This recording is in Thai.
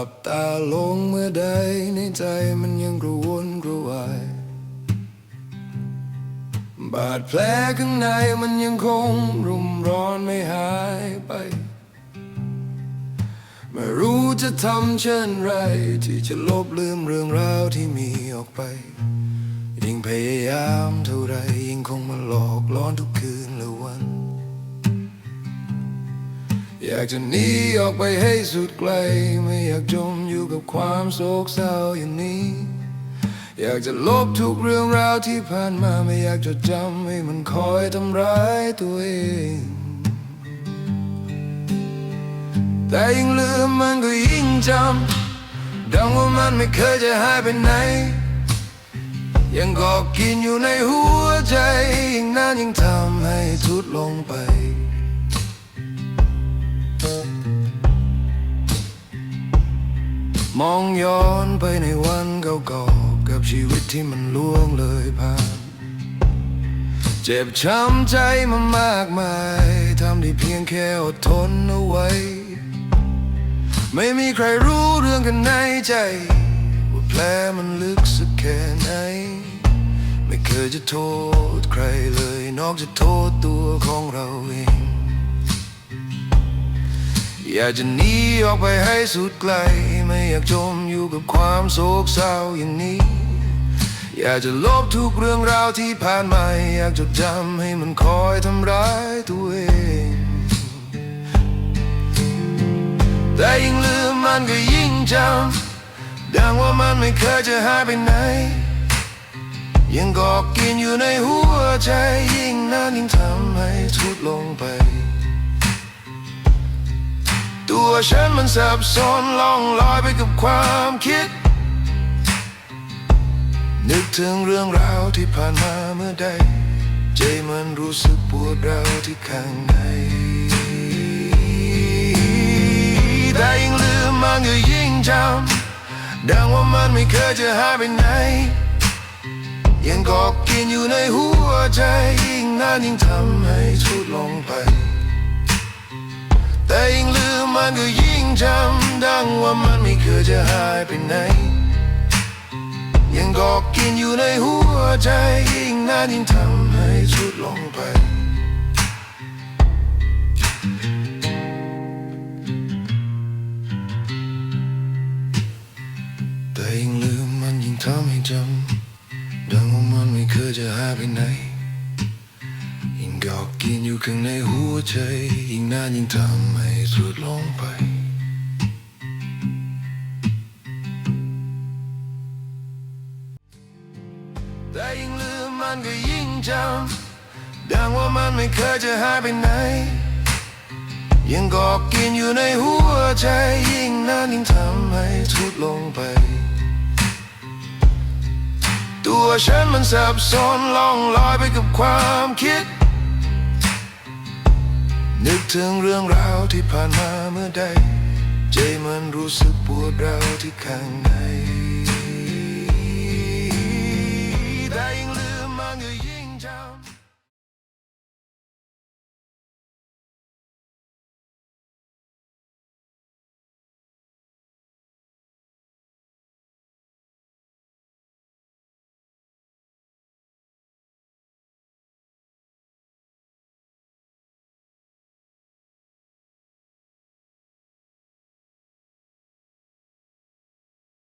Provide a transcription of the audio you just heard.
ับตาลงเมื่อใดในใจมันยังกระวนกระวาย บาดแผลข้างในมันยังคงรุมร้อนไม่หายไป ไม่รู้จะทำเช่นไร ที่จะลบลืมเรื่องราวที่มีออกไป ยิ่งพยายามเท่าไรยิ่งคงมาหลอกล้อนทุกคืน อยากจะหนีออกไปให้สุดไกล ไม่อยากจมอยู่กับความโศกเศร้าอย่างนี้ อยากจะลบทุกเรื่องราวที่ผ่านมาไม่อยากจดจำให้มันคอยทำร้ายตัวเอง แต่ยิ่งลืมมันก็ยิ่งจำดังว่ามันไม่เคยจะหายไปไหน ยังกาะกินอยู่ในหัวใจยิ่งนานยิ่งทำให้ทุดลงไป มองย้อนไปในวันเก่าๆกับชีวิตที่มันล่วงเลยผ่าน เจ็บช้ำใจมามากมายทำได้เพียงแค่อดทนเอาไว้ ไม่มีใครรู้เรื่องกันในใจ ว่าแผลมันลึกสักแค่ไหน ไม่เคยจะโทษใครเลย นอกจากโทษตัวของเราเอง อยากจะหนีออกไปให้สุดไกล ไม่อยากจมอยู่กับความโศกเศร้าอย่างนี้ อยากจะลบทุกเรื่องราวที่ผ่านมา อยากจดจำให้มันคอยทำร้ายตัวเอง แต่ยิ่งลืมมันก็ยิ่งจำ ดังว่ามันไม่เคยจะหายไปไหน ยังกาะกินอยู่ในหัวใจยิ่งนานยิ่งทำให้ท ตัวฉันมันสับสนล่องลอยไปกับความคิด นึกถึงเรื่องราวที่ผ่านมาเมื่อใด ใจมันรู้สึกปวดร้าวที่ข้างในแต่ยิ่งลืมมันก็ยิ่งจำดังว่ามันไม่เคยจะหายไปไหน ยังกาะกินอยู่ในหัวใจยิ่งนานยิ่งทำให้ทุดลงไปันก็ยิ่งจำดังว่ามันไม่เคยจะหายไปไหน ยังกาะกินอยู่ในหัวใจยิ่งนานยิ่งทำให้สุดลงไปแต่ยิ่งลืมมันยิ่งทำให้จำดังว่ามันไม่เคยจะหายไปไหนยิ่งกาะกิน ข้างในหัวใจ ยิ่งนานยิ่งทำให้สุดลงไป แต่ยิ่งลืมมันก็ยิ่งจำดังว่ามันไม่เคยจะหายไปไหน ยังกาะกินอยู่ในหัวใจ ยิ่งนานยิ่งทำให้ทุดลงไป ตัวฉันมันสับสนล่องลอยไปกับความคิด นึกถึงเรื่องราวที่ผ่านมาเมื่อใด ใจมันรู้สึกปวดร้าวที่ข้างใน